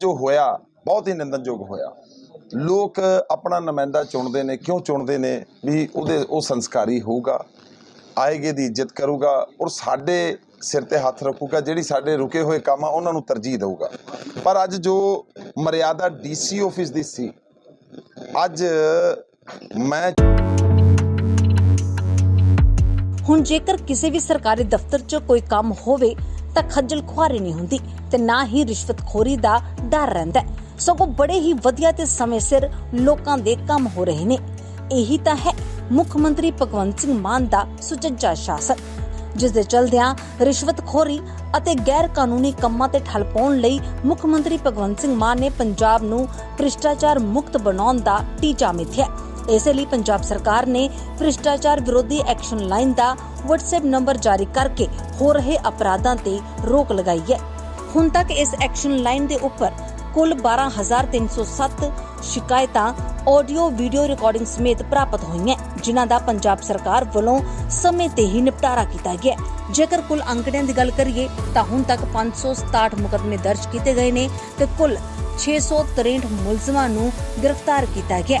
ਜੋ ਹੋਇਆ, ਬਹੁਤ ਹੀ ਨਿੰਦਨਯੋਗ ਹੋਇਆ। ਲੋਕ ਆਪਣਾ ਨੁਮਾਇੰਦਾ ਚੁਣਦੇ ਨੇ, ਕਿਉਂ ਚੁਣਦੇ ਨੇ? ਵੀ ਉਹਦੇ, ਉਹ ਸੰਸਕਾਰੀ ਹੋਊਗਾ, ਆਏਗੇ ਦੀ ਇੱਜ਼ਤ ਕਰੂਗਾ ਔਰ ਸਾਡੇ ਸਿਰ ਤੇ ਹੱਥ ਰੱਖੂਗਾ, ਜਿਹੜੀ ਸਾਡੇ ਰੁਕੇ ਹੋਏ ਕੰਮ ਆ, ਉਹਨਾਂ ਨੂੰ ਤਰਜੀਹ ਦੇਊਗਾ। ਪਰ ਅੱਜ ਜੋ ਮਰਿਆਦਾ ਡੀਸੀ ਆਫਿਸ ਦੀ ਸੀ, ਅੱਜ ਮੈਂ ਹੁਣ ਜੇਕਰ ਕਿਸੇ ਵੀ ਸਰਕਾਰੀ ਦਫ਼ਤਰ 'ਚ ਕੋਈ ਕੰਮ ਹੋਵੇ ਤਾਂ ਖੱਜਲ ਖੁਆਰੀ ਨਹੀਂ ਹੁੰਦੀ ਤੇ ਨਾ ਹੀ ਰਿਸ਼ਵਤਖੋਰੀ ਦਾ ਡਰ ਰਹਿੰਦਾ ਸਗੋਂ ਬੜੇ ਹੀ ਵਧੀਆ ਤੇ ਸਮੇਂ ਸਿਰ ਲੋਕਾਂ ਦੇ ਕੰਮ ਹੋ ਰਹੇ ਨੇ। ਇਹੀ ਤਾਂ ਹੈ ਮੁੱਖ ਮੰਤਰੀ ਭਗਵੰਤ ਸਿੰਘ ਮਾਨ ਦਾ ਸੁਚੱਜਾ ਸ਼ਾਸਨ, ਜਿਸ ਦੇ ਚਲਦਿਆਂ ਰਿਸ਼ਵਤਖੋਰੀ ਅਤੇ ਗੈਰ ਕਾਨੂੰਨੀ ਕੰਮਾਂ ਤੇ ਠੱਲ ਪਾਉਣ ਲਈ ਮੁੱਖ ਮੰਤਰੀ ਭਗਵੰਤ ਸਿੰਘ ਮਾਨ ਨੇ ਪੰਜਾਬ ਨੂੰ ਭ੍ਰਿਸ਼ਟਾਚਾਰ ਮੁਕਤ ਬਣਾਉਣ ਦਾ ਟੀਚਾ ਮਿਥਿਆ। ਇਸੇ ਲਈ ਪੰਜਾਬ ਸਰਕਾਰ ਨੇ ਭ੍ਰਿਸ਼ਟਾਚਾਰ ਵਿਰੋਧੀ ਐਕਸ਼ਨ ਲਾਈਨ ਦਾ WhatsApp ਨੰਬਰ ਜਾਰੀ ਕਰਕੇ ਹੋ ਰਹੇ ਅਪਰਾਧਾਂ ਤੇ ਰੋਕ ਲਗਾਈ ਹੈ। ਹੁਣ ਤੱਕ ਇਸ ਐਕਸ਼ਨ ਲਾਈਨ ਦੇ ਉੱਪਰ ਕੁੱਲ 12307 ਸ਼ਿਕਾਇਤਾਂ ਆਡੀਓ, ਵੀਡੀਓ ਰਿਕਾਰਡਿੰਗ ਸਮੇਤ ਪ੍ਰਾਪਤ ਹੋਈਆਂ ਜਿਨ੍ਹਾਂ ਦਾ ਪੰਜਾਬ ਸਰਕਾਰ ਵੱਲੋਂ ਸਮੇਂ ਤੇ ਹੀ ਨਿਪਟਾਰਾ ਕੀਤਾ ਗਿਆ ਜੇਕਰ ਕੁੱਲ ਅੰਕੜਿਆਂ ਦੀ ਗੱਲ ਕਰੀਏ, ਤਾਂ ਹੁਣ ਤੱਕ 567 ਮੁਕਦਮੇ ਦਰਜ ਕੀਤੇ ਗਏ ਨੇ ਤੇ ਕੁੱਲ 663 ਮੁਲਜ਼ਮਾਂ ਨੂੰ ਗ੍ਰਿਫਤਾਰ ਕੀਤਾ ਗਿਆ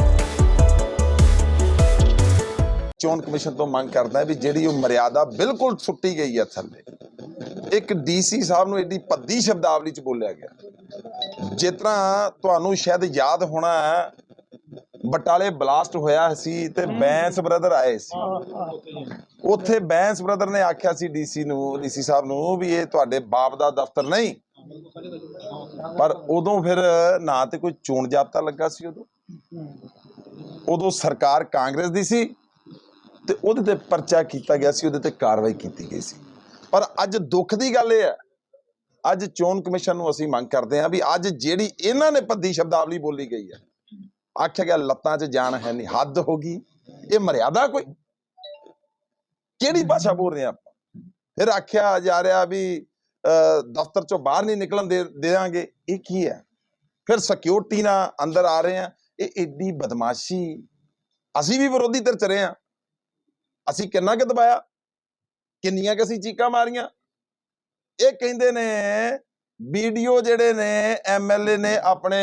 ਚੋਣ ਕਮਿਸ਼ਨ ਤੋਂ ਮੰਗ ਕਰਦਾ ਵੀ ਜਿਹੜੀ ਉਹ ਮਰਿਆਦਾ ਬਿਲਕੁਲ ਸੁੱਟੀ ਗਈ ਹੈ ਥੱਲੇ। ਇੱਕ ਡੀਸੀ ਸਾਹਿਬ ਨੂੰ ਏਡੀ ਪੱਦੀ ਸ਼ਬਦਾਵਲੀ ਚ ਬੋਲਿਆ ਗਿਆ। ਜਿਸ ਤਰ੍ਹਾਂ ਤੁਹਾਨੂੰ ਸ਼ਾਇਦ ਯਾਦ ਹੋਣਾ ਹੈ, ਬਟਾਲੇ ਬਲਾਸਟ ਹੋਇਆ ਸੀ ਤੇ ਬੈਂਸ ਬ੍ਰਦਰ ਆਏ ਸੀ। ਉੱਥੇ ਬੈਂਸ ਬ੍ਰਦਰ ਨੇ ਆਖਿਆ ਸੀ ਡੀਸੀ ਨੂੰ ਡੀਸੀ ਸਾਹਿਬ ਨੂੰ ਵੀ ਇਹ ਤੁਹਾਡੇ ਬਾਪ ਦਾ ਦਫ਼ਤਰ ਨਹੀਂ। ਪਰ ਉਦੋਂ ਫਿਰ ਨਾ ਤੇ ਕੋਈ ਚੋਣ ਜਾਬਤਾ ਲੱਗਾ ਸੀ ਉਦੋਂ। ਉਦੋਂ ਸਰਕਾਰ ਕਾਂਗਰਸ ਦੀ ਸੀ। ਤੇ ਉਹਦੇ ਤੇ ਪਰਚਾ ਕੀਤਾ ਗਿਆ ਸੀ ਉਹਦੇ ਤੇ ਕਾਰਵਾਈ ਕੀਤੀ ਗਈ ਸੀ। ਪਰ ਅੱਜ ਦੁੱਖ ਦੀ ਗੱਲ ਇਹ ਹੈ ਅੱਜ ਚੋਣ ਕਮਿਸ਼ਨ ਨੂੰ ਅਸੀਂ ਮੰਗ ਕਰਦੇ ਹਾਂ ਵੀ ਅੱਜ ਜਿਹੜੀ ਇਹਨਾਂ ਨੇ ਪੱਦੀ ਸ਼ਬਦਾਵਲੀ ਬੋਲੀ ਗਈ ਹੈ ਆਖਿਆ ਗਿਆ ਲੱਤਾਂ 'ਚ ਜਾਨ ਹੈ ਨਹੀਂ ਹੱਦ ਹੋ ਗਈ ਇਹ ਮਰਿਆਦਾ ਕੋਈ? ਕਿਹੜੀ ਭਾਸ਼ਾ ਬੋਲ ਰਹੇ ਆਪਾਂ? ਫਿਰ ਆਖਿਆ ਜਾ ਰਿਹਾ ਵੀ ਅਹ, ਦਫ਼ਤਰ 'ਚੋਂ ਬਾਹਰ ਨਹੀਂ ਨਿਕਲਣ ਦੇ ਦੇਵਾਂਗੇ ਇਹ ਕੀ ਹੈ? ਫਿਰ ਸਿਕਿਉਰਿਟੀ ਨਾਲ ਅੰਦਰ ਆ ਰਹੇ ਆ ਇਹ ਏਡੀ ਬਦਮਾਸ਼ੀ ਅਸੀਂ ਵੀ ਵਿਰੋਧੀ ਧਿਰ ਚ ਰਹੇ ਆ ਅਸੀਂ ਕਿੰਨਾ ਕਿ ਦਬਾਇਆ? ਕਿੰਨੀਆਂ ਕਿ ਅਸੀਂ ਚੀਕਾਂ ਮਾਰੀਆਂ? ਇਹ ਕਹਿੰਦੇ ਨੇ, ਵੀਡੀਓ ਜਿਹੜੇ ਨੇ ਐਮਐਲਏ ਨੇ ਆਪਣੇ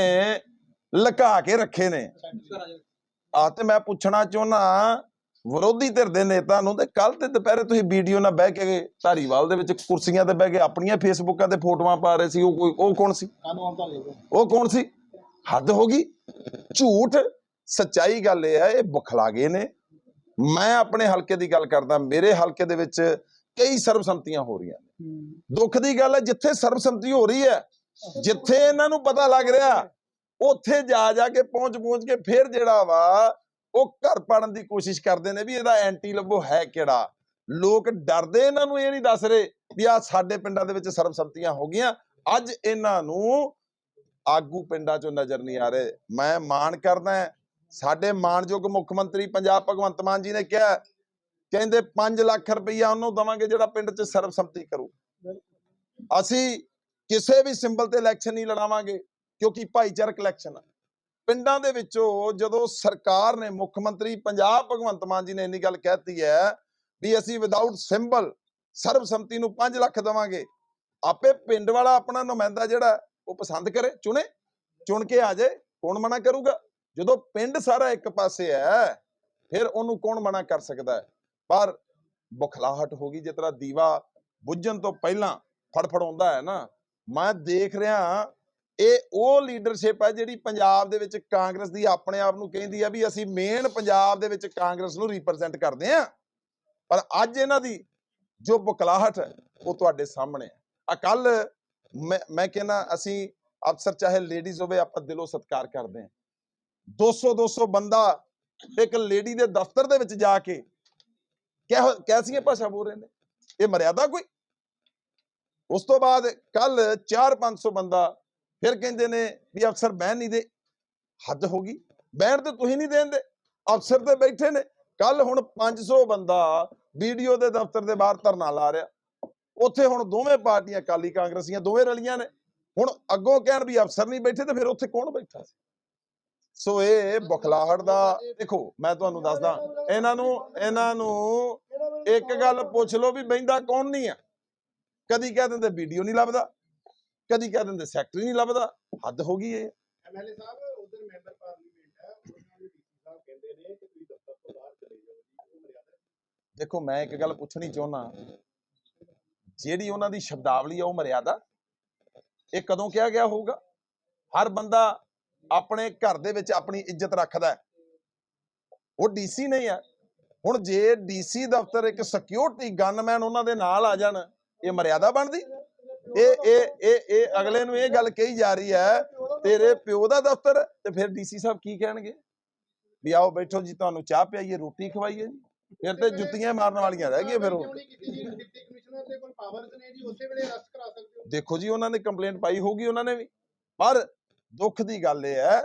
ਲੁਕਾ ਕੇ ਰੱਖੇ ਨੇ। ਆ ਤੇ ਮੈਂ ਪੁੱਛਣਾ ਚਾਹੁੰਨਾ, ਵਿਰੋਧੀ ਧਿਰ ਦੇ ਨੇਤਾ ਨੂੰ ਤੇ ਕੱਲ ਤੇ ਦੁਪਹਿਰੇ ਤੁਸੀਂ ਵੀਡੀਓ ਨਾਲ ਬਹਿ ਕੇ ਧਾਰੀਵਾਲ ਦੇ ਵਿੱਚ ਕੁਰਸੀਆਂ ਤੇ ਬਹਿ ਕੇ ਆਪਣੀਆਂ ਫੇਸਬੁੱਕਾਂ ਤੇ ਫੋਟੋਆਂ ਪਾ ਰਹੇ ਸੀ, ਉਹ ਕੋਈ, ਉਹ ਕੌਣ ਸੀ? ਉਹ ਕੌਣ ਸੀ? ਹੱਦ ਹੋ ਗਈ। ਝੂਠ, ਸੱਚਾਈ ਗੱਲ ਇਹ ਹੈ, ਇਹ ਬੁਖਲਾ ਗਏ ਨੇ। ਮੈਂ ਆਪਣੇ ਹਲਕੇ ਦੀ ਗੱਲ ਕਰਦਾ ਮੇਰੇ ਹਲਕੇ ਦੇ ਵਿੱਚ ਕਈ ਸਰਬਸੰਮਤੀਆਂ ਹੋ ਰਹੀਆਂ ਨੇ। ਦੁੱਖ ਦੀ ਗੱਲ ਹੈ ਜਿੱਥੇ ਸਰਬਸੰਮਤੀ ਹੋ ਰਹੀ ਹੈ ਜਿੱਥੇ ਇਹਨਾਂ ਨੂੰ ਪਤਾ ਲੱਗ ਰਿਹਾ ਉੱਥੇ ਜਾ ਜਾ ਕੇ ਪਹੁੰਚ ਪਹੁੰਚ ਕੇ ਫਿਰ ਜਿਹੜਾ ਵਾ ਉਹ ਘਰ ਪਾੜਨ ਦੀ ਕੋਸ਼ਿਸ਼ ਕਰਦੇ ਨੇ ਵੀ ਇਹਦਾ ਐਂਟੀ ਲੱਭੋ ਹੈ ਕਿਹੜਾ? ਲੋਕ ਡਰਦੇ ਇਹਨਾਂ ਨੂੰ ਇਹ ਨਹੀਂ ਦੱਸ ਰਹੇ ਵੀ ਆ ਸਾਡੇ ਪਿੰਡਾਂ ਦੇ ਵਿੱਚ ਸਰਬਸੰਮਤੀਆਂ ਹੋ ਗਈਆਂ। ਅੱਜ ਇਹਨਾਂ ਨੂੰ ਆਗੂ ਪਿੰਡਾਂ ਚੋਂ ਨਜ਼ਰ ਨਹੀਂ ਆ ਰਹੇ। ਮੈਂ ਮਾਣ ਕਰਦਾ ਹਾਂ, ਸਾਡੇ ਮਾਣਯੋਗ ਮੁੱਖ ਮੰਤਰੀ ਪੰਜਾਬ ਭਗਵੰਤ ਮਾਨ ਜੀ ਨੇ ਕਿਹਾ ਕਹਿੰਦੇ 5 ਲੱਖ ਰੁਪਈਆ ਉਹਨੂੰ ਦਵਾਂਗੇ ਜਿਹੜਾ ਪਿੰਡ 'ਚ ਸਰਬਸੰਮਤੀ ਕਰੂ। ਅਸੀਂ ਕਿਸੇ ਵੀ ਸਿੰਬਲ ਤੇ ਇਲੈਕਸ਼ਨ ਨਹੀਂ ਲੜਾਵਾਂਗੇ, ਕਿਉਂਕਿ ਭਾਈਚਾਰਕ ਇਲੈਕਸ਼ਨ ਆ। ਪਿੰਡਾਂ ਦੇ ਵਿੱਚੋਂ ਜਦੋਂ ਸਰਕਾਰ ਨੇ, ਮੁੱਖ ਮੰਤਰੀ ਪੰਜਾਬ ਭਗਵੰਤ ਮਾਨ ਜੀ ਨੇ ਇੰਨੀ ਗੱਲ ਕਹਿਤੀ ਹੈ ਵੀ ਅਸੀਂ ਵਿਦਆਊਟ ਸਿੰਬਲ ਸਰਬਸੰਮਤੀ ਨੂੰ 5 ਲੱਖ ਦਵਾਂਗੇ। ਆਪੇ ਪਿੰਡ ਵਾਲਾ ਆਪਣਾ ਨੁਮਾਇੰਦਾ ਜਿਹੜਾ, ਉਹ ਪਸੰਦ ਕਰੇ, ਚੁਣੇ, ਚੁਣ ਕੇ ਆ ਜਾਏ, ਕੌਣ ਮਨਾ ਕਰੂਗਾ? ਜਦੋਂ ਪਿੰਡ ਸਾਰਾ ਇੱਕ ਪਾਸੇ ਹੈ, ਫਿਰ ਉਹਨੂੰ ਕੌਣ ਮਨਾ ਕਰ ਸਕਦਾ ਹੈ? ਪਰ ਬੁਖਲਾਹਟ ਹੋ ਗਈ, ਜਿਸ ਤਰ੍ਹਾਂ ਦੀਵਾ ਬੁੱਝਣ ਤੋਂ ਪਹਿਲਾਂ ਫੜਫੜਾਉਂਦਾ ਹੈ ਨਾ, ਮੈਂ ਦੇਖ ਰਿਹਾ ਇਹ ਉਹ ਲੀਡਰਸ਼ਿਪ ਹੈ ਜਿਹੜੀ ਪੰਜਾਬ ਦੇ ਵਿੱਚ ਕਾਂਗਰਸ ਦੀ ਆਪਣੇ ਆਪ ਨੂੰ ਕਹਿੰਦੀ ਆ ਵੀ ਅਸੀਂ ਮੇਨ ਪੰਜਾਬ ਦੇ ਵਿੱਚ ਕਾਂਗਰਸ ਨੂੰ ਰਿਪਰੈਜ਼ੈਂਟ ਕਰਦੇ ਆ ਪਰ ਅੱਜ ਇਹਨਾਂ ਦੀ ਜੋ ਬੁਖਲਾਹਟ ਹੈ, ਉਹ ਤੁਹਾਡੇ ਸਾਹਮਣੇ ਹੈ। ਆ ਕੱਲ ਮੈਂ ਮੈਂ ਕਹਿੰਦਾ, ਅਸੀਂ ਅਫਸਰ ਚਾਹੇ ਲੇਡੀਜ਼ ਹੋਵੇ, ਆਪਾਂ ਦਿਲੋਂ ਸਤਿਕਾਰ ਕਰਦੇ ਹਾਂ। 200 200 ਬੰਦਾ ਇੱਕ ਲੇਡੀ ਦੇ ਦਫ਼ਤਰ ਦੇ ਵਿੱਚ ਜਾ ਕੇ ਕਿਹੋ ਕੈਸੀਆਂ ਭਾਸ਼ਾ ਬੋਲ ਰਹੇ ਨੇ। ਇਹ ਮਰਿਆਦਾ ਕੋਈ? ਉਸ ਤੋਂ ਬਾਅਦ ਕੱਲ 4-500 ਬੰਦਾ ਫਿਰ ਕਹਿੰਦੇ ਨੇ ਵੀ ਅਫਸਰ ਬਹਿਣ ਨਹੀਂ ਦੇ। ਹੱਦ ਹੋ ਗਈ। ਬਹਿਣ ਤੇ ਤੁਸੀਂ ਨਹੀਂ ਦੇਂਦੇ ਅਫਸਰ ਤੇ ਬੈਠੇ ਨੇ। ਕੱਲ ਹੁਣ 500 ਬੰਦਾ ਵੀਡੀਓ ਦੇ ਦਫ਼ਤਰ ਦੇ ਬਾਹਰ ਧਰਨਾ ਲਾ ਰਿਹਾ। ਉੱਥੇ ਹੁਣ ਦੋਵੇਂ ਪਾਰਟੀਆਂ ਕਾਲੀ ਕਾਂਗਰਸੀਆਂ, ਦੋਵੇਂ ਰਲੀਆਂ ਨੇ। ਹੁਣ ਅੱਗੋਂ ਕਹਿਣ ਵੀ ਅਫਸਰ ਨਹੀਂ ਬੈਠੇ ਤੇ ਫਿਰ ਉੱਥੇ ਕੌਣ ਬੈਠਾ ਸੀ? ਸੋ ਇਹ ਬਖਲਾਹਟ ਦਾ ਦੇਖੋ ਮੈਂ ਤੁਹਾਨੂੰ ਦੱਸਦਾ ਇਹਨਾਂ ਨੂੰ ਇਹਨਾਂ ਨੂੰ ਇੱਕ ਗੱਲ ਪੁੱਛ ਲਓ ਵੀ ਬੈਂਦਾ ਕੌਣ ਨਹੀਂ ਆ। ਕਦੀ ਕਹਿ ਦਿੰਦੇ ਵੀਡੀਓ ਨਹੀਂ ਲੱਭਦਾ ਕਦੀ ਕਹਿ ਦਿੰਦੇ ਸੈਕਟਰੀ ਨਹੀਂ ਲੱਭਦਾ ਹੱਦ ਹੋ ਗਈ ਇਹ। ਐਮਐਲਏ ਸਾਹਿਬ ਉਧਰ ਮੈਂਬਰ ਪਾਰਲੀਮੈਂਟ ਹੈ ਉਹਨਾਂ ਨੂੰ ਡੀਸੀ ਸਾਹਿਬ ਕਹਿੰਦੇ ਨੇ ਕਿ ਤੁਸੀਂ ਦਫ਼ਤਰ ਤੋਂ ਬਾਹਰ ਚਲੇ ਜਾਓ ਜੀ ਉਹ ਮਰਿਆਦਾ ਦੇਖੋ ਮੈਂ ਇੱਕ ਗੱਲ ਪੁੱਛਣੀ ਚਾਹੁੰਦਾ ਜਿਹੜੀ ਉਹਨਾਂ ਦੀ ਸ਼ਬਦਾਵਲੀ ਆ ਉਹ ਮਰਿਆਦਾ ਇਹ ਕਦੋਂ ਕਿਹਾ ਗਿਆ ਹੋਊਗਾ? ਹਰ ਬੰਦਾ ਆਪਣੇ ਘਰ ਦੇ ਵਿੱਚ ਆਪਣੀ ਇੱਜ਼ਤ ਰੱਖਦਾ ਉਹ ਡੀਸੀ ਨਹੀਂ ਆ ਹੁਣ ਜੇ ਡੀਸੀ ਦਫ਼ਤਰ ਇੱਕ ਸਿਕਿਉਰਿਟੀ ਗਨਮੈਨ ਉਹਨਾਂ ਦੇ ਨਾਲ ਆ ਜਾਣ, ਇਹ ਮਰਿਆਦਾ ਬਣਦੀ? ਇਹ ਇਹ ਇਹ ਇਹ ਅਗਲੇ ਨੂੰ ਇਹ ਗੱਲ ਕਹੀ ਜਾ ਰਹੀ ਹੈ, ਤੇਰੇ ਪਿਓ ਦਾ ਦਫ਼ਤਰ ਤੇ ਫਿਰ ਡੀਸੀ ਸਾਹਿਬ ਕੀ ਕਹਿਣਗੇ? ਵੀ ਆਓ ਬੈਠੋ ਜੀ, ਤੁਹਾਨੂੰ ਚਾਹ ਪਿਆਈਏ, ਰੋਟੀ ਖਵਾਈਏ ਜੀ। ਫਿਰ ਤੇ ਜੁੱਤੀਆਂ ਮਾਰਨ ਵਾਲੀਆਂ ਰਹਿ ਗਈਆਂ ਫਿਰ ਉਹ ਦੇਖੋ ਜੀ, ਉਹਨਾਂ ਨੇ ਕੰਪਲੇਂਟ ਪਾਈ ਹੋਊਗੀ ਉਹਨਾਂ ਨੇ ਵੀ। ਪਰ ਦੁੱਖ ਦੀ ਗੱਲ ਇਹ ਹੈ,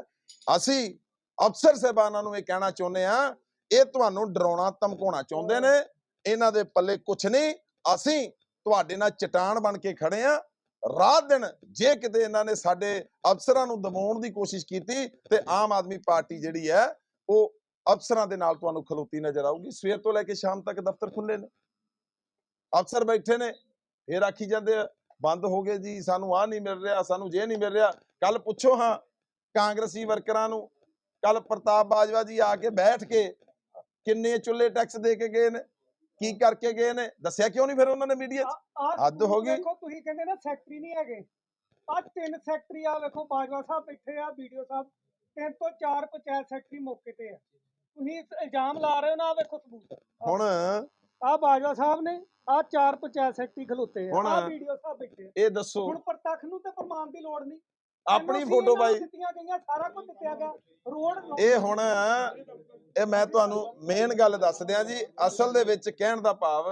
ਅਸੀਂ ਅਫਸਰ ਸਾਹਿਬਾਨਾਂ ਨੂੰ ਇਹ ਕਹਿਣਾ ਚਾਹੁੰਦੇ ਆ ਇਹ ਤੁਹਾਨੂੰ ਡਰਾਉਣਾ, ਧਮਕਾਉਣਾ ਚਾਹੁੰਦੇ ਨੇ, ਇਹਨਾਂ ਦੇ ਪੱਲੇ ਕੁਛ ਨਹੀਂ, ਅਸੀਂ ਤੁਹਾਡੇ ਨਾਲ ਚਟਾਨ ਬਣ ਕੇ ਖੜੇ ਆ ਰਾਤ ਦਿਨ ਜੇ ਕਿਤੇ ਇਹਨਾਂ ਨੇ ਸਾਡੇ ਅਫਸਰਾਂ ਨੂੰ ਦਬਾਉਣ ਦੀ ਕੋਸ਼ਿਸ਼ ਕੀਤੀ ਤੇ ਆਮ ਆਦਮੀ ਪਾਰਟੀ ਜਿਹੜੀ ਹੈ, ਉਹ ਅਫਸਰਾਂ ਦੇ ਨਾਲ ਤੁਹਾਨੂੰ ਖਲੋਤੀ ਨਜ਼ਰ ਆਊਗੀ, ਸਵੇਰ ਤੋਂ ਲੈ ਕੇ ਸ਼ਾਮ ਤੱਕ ਦਫ਼ਤਰ ਖੁੱਲੇ ਨੇ। ਅਫਸਰ ਬੈਠੇ ਨੇ, ਫੇਰ ਆਖੀ ਜਾਂਦੇ ਆ, ਬੰਦ ਹੋ ਗਏ ਜੀ, ਸਾਨੂੰ ਆ ਨਹੀਂ ਮਿਲ ਰਿਹਾ, ਸਾਨੂੰ ਜੇ ਨਹੀਂ ਮਿਲ ਰਿਹਾ ਕੱਲ ਪੁੱਛੋ ਹਾਂ ਕਾਂਗਰਸੀ ਵਰਕਰਾਂ ਨੂੰ ਕੱਲ ਪ੍ਰਤਾਪ ਬਾਜਵਾ ਜੀ ਆ ਕੇ ਬੈਠ ਕੇ ਕਿੰਨੇ ਚੁੱਲ੍ਹੇ ਟੈਕਸ ਦੇ ਕੇ ਗਏ ਨੇ ਕੀ ਕਰਕੇ ਗਏ ਨੇ ਦੱਸਿਆ ਕਿਉਂ ਨਹੀਂ ਫਿਰ ਉਹਨਾਂ ਨੇ ਮੀਡੀਆ 'ਚ? ਹੱਦ ਹੋ ਗਈ। ਦੇਖੋ ਤੁਸੀਂ ਕਹਿੰਦੇ ਨਾ ਸੈਕਟਰੀ ਨਹੀਂ ਹੈਗੇ। ਆ ਤਿੰਨ ਸੈਕਟਰੀ ਆ ਵੇਖੋ ਬਾਜਵਾ ਸਾਹਿਬ ਬੈਠੇ ਆ ਵੀਡੀਓ ਸਾਹਿਬ ਤਿੰਨ ਤੋਂ ਚਾਰ ਪੰਚਾਇਤ ਸੈਕਟਰੀ ਮੌਕੇ ਤੇ ਆ। ਤੁਸੀਂ ਇਲਜ਼ਾਮ ਲਾ ਰਹੇ ਹੋ ਨਾ ਵੇਖੋ ਸਬੂਤ। ਹੁਣ ਆ ਬਾਜਵਾ ਸਾਹਿਬ ਨੇ ਆ ਚਾਰ ਪੰਚਾਇਤ ਸੈਕਟਰੀ ਖਲੋਤੇ ਆ ਆ ਵੀਡੀਓ ਸਾਹਿਬ ਬੈਠੇ। ਇਹ ਦੱਸੋ। ਹੁਣ ਪ੍ਰਤੱਖ ਨੂੰ ਤੇ ਪ੍ਰਮਾਣ ਦੀ ਲੋੜ ਨਹੀਂ। ਆਪਣੀ ਫੋਟੋ ਪਾਈ ਦਿੱਤੀਆਂ ਗਈਆਂ ਸਾਰਾ ਕੁਝ ਦਿੱਤਿਆ ਗਿਆ। ਰੋਡ ਇਹ ਹੁਣ ਇਹ ਮੈਂ ਤੁਹਾਨੂੰ ਮੇਨ ਗੱਲ ਦੱਸ ਦਿਆਂ ਜੀ ਅਸਲ ਦੇ ਵਿੱਚ ਕਹਿਣ ਦਾ ਭਾਵ